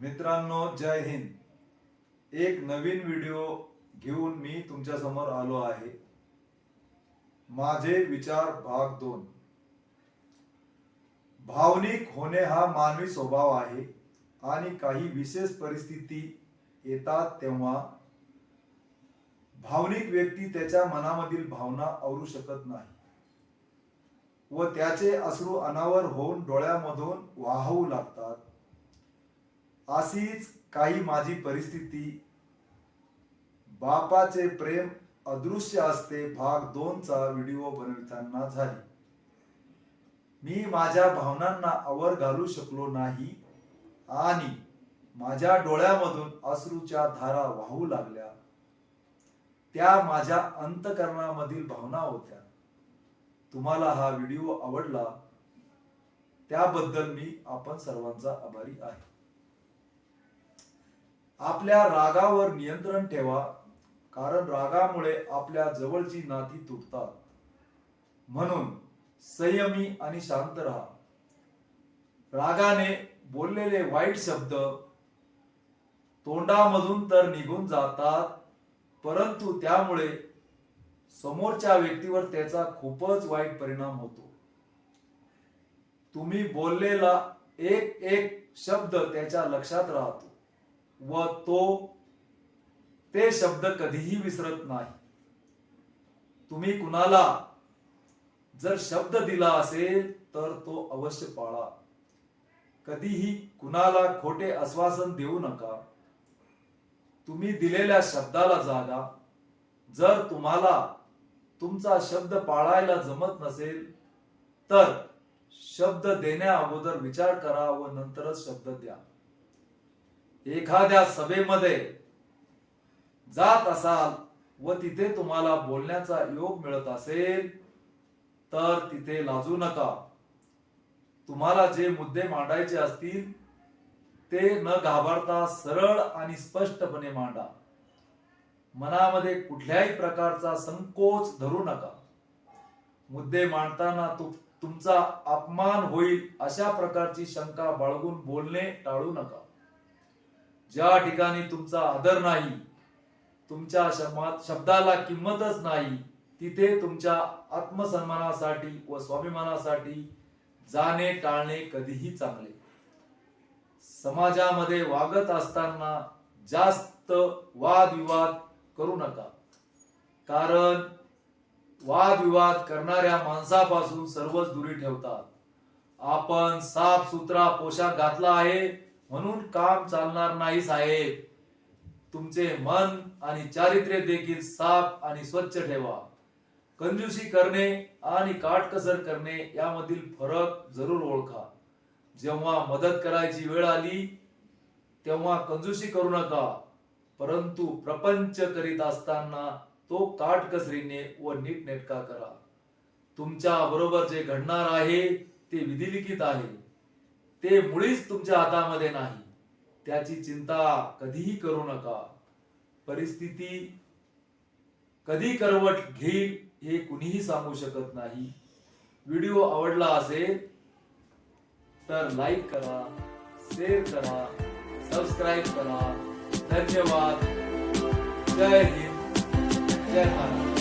मित्रांनो जय हिंद. एक नवीन व्हिडिओ घेऊन मी तुमच्यासमोर आलो आहे. माझे विचार भाग दोन. भावनिक होणे हा मानवी स्वभाव आहे आणि काही विशेष परिस्थिती येतात तेव्हा भावनिक व्यक्ती त्याच्या मनामधील भावना आवरू शकत नाही व त्याचे अश्रू अनावर होऊन डोळ्यामधून वाहू लागतात. अशीच काही माझी परिस्थिती. बापाचे प्रेम अदृश्य असते भाग दोनचा व्हिडिओ बनविताना झाली. मी माझ्या भावनांना आवर घालू शकलो नाही आणि माझ्या डोळ्यामधून अश्रूच्या धारा वाहू लागल्या. त्या माझ्या अंतकरणामधील भावना होत्या. तुम्हाला हा व्हिडिओ आवडला त्याबद्दल मी आपण सर्वांचा आभारी आहे. आपल्या रागावर नियंत्रण ठेवा कारण रागामुळे आपल्या जवळची नाती तुटतात. म्हणून संयमी आणि शांत राहा. रागाने बोललेले वाईट शब्द तोंडामधून तर निघून जातात परंतु त्यामुळे समोरच्या व्यक्तीवर त्याचा खूपच वाईट परिणाम होतो. तुम्ही बोललेला एक एक शब्द त्याच्या लक्षात राहतो. व तो ते शब्द कधीही विसरत नाही. तुम्ही कुणाला जर शब्द दिला असेल तर तो अवश्य पाळा. कधीही कुणाला खोटे आश्वासन देऊ नका. तुम्ही दिलेल्या शब्दाला जागा. जर तुम्हाला तुमचा शब्द पाळायला जमत नसेल तर शब्द देण्या अगोदर विचार करा व नंतरच शब्द द्या. एखाद्या सभेमध्ये जात असाल व तिथे तुम्हाला बोलण्याचा योग मिळत असेल तर तिथे लाजू नका. तुम्हाला जे मुद्दे मांडायचे असतील ते न घाबरता सरळ आणि स्पष्टपणे मांडा. मनामध्ये कुठल्याही प्रकारचा संकोच धरू नका. मुद्दे मांडताना तु तुमचा अपमान होईल अशा प्रकारची शंका बाळगून बोलणे टाळू नका. ज्या ठिकाणी तुमचा आदर नाही तुमच्या शब्दाला किंमतच नाही तिथे तुमच्या आत्मसन्मानासाठी व स्वाभिमानासाठी जाणे टाळणे कधीही चांगले. समाजामध्ये वागत असताना जास्त वादविवाद करू नका. कारण वादविवाद करणाऱ्या माणसापासून सर्वच दुरी ठेवतात. आपण साफ सुथरा पोशाख घातला आहे म्हणून काम चालणार नाही साहेब. तुमचे मन आणि चारित्र्य देखील साफ आणि स्वच्छ ठेवा. कंजूसी करणे आणि काटकसर करणे यामधील फरक जरूर ओळखा. जेव्हा मदत करायची वेळ आली तेव्हा कंजूसी करू नका. परंतु प्रपंच करीत असताना तो काटकसरीने व नीटनेटका करा. तुमच्या बरोबर जे घडणार आहे ते विधिलिखित आहे. ते मुळीच तुमच्या हातामध्ये नाही. त्याची चिंता कधीही करू नका. परिस्थिती कधी करवट घेईल हे कुणीही सांगू शकत नाही. व्हिडिओ आवडला असेल तर लाईक करा शेअर करा सबस्क्राईब करा. धन्यवाद. जय हिंद. जय महाराज